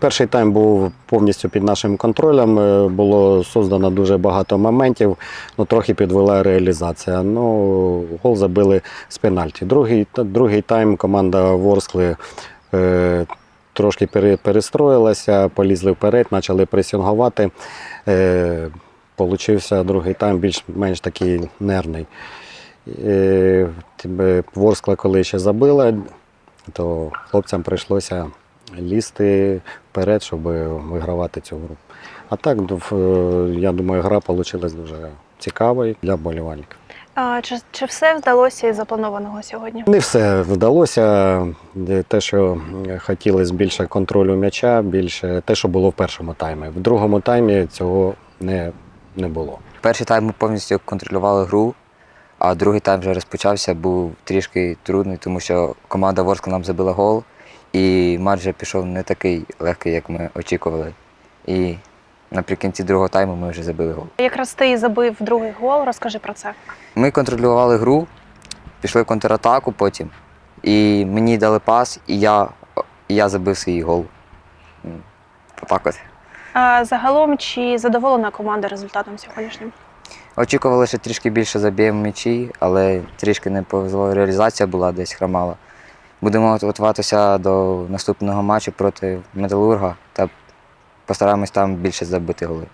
Перший тайм був повністю під нашим контролем. е, Було создано дуже багато моментів, ну трохи підвела реалізація. Ну, гол забили з пенальті. Другий, другий тайм команда Ворскли е, трошки перестроїлася, полізли вперед, почали пресінгувати. Е, Получився другий тайм більш-менш такий нервний. Е, Ворскла, коли ще забила, то хлопцям прийшлося лізти вперед, щоб вигравати цю гру. А так, ну, я думаю, гра вийшла дуже цікавою для болівальників. А, чи, чи все вдалося із запланованого сьогодні? Не все вдалося. Е, Те, що хотілося більше контролю м'яча, більше те, що було в першому таймі. В другому таймі цього не, не було. Перший тайм ми повністю контролювали гру, а другий тайм вже розпочався, був трішки трудний, тому що команда Ворскла нам забила гол, і матч вже пішов не такий легкий, як ми очікували. І наприкінці другого тайму ми вже забили гол. Якраз ти і забив другий гол, розкажи про це. Ми контролювали гру, пішли в контратаку потім, і мені дали пас, і я, і я забив свій гол. М, Отак от. А, загалом, чи задоволена команда результатом сьогоднішнім? Очікували, що трішки більше заб'ємо м'ячі, але трішки не повезло. Реалізація була десь хромала. Будемо готуватися до наступного матчу проти Металурга та постараємось там більше забити голи.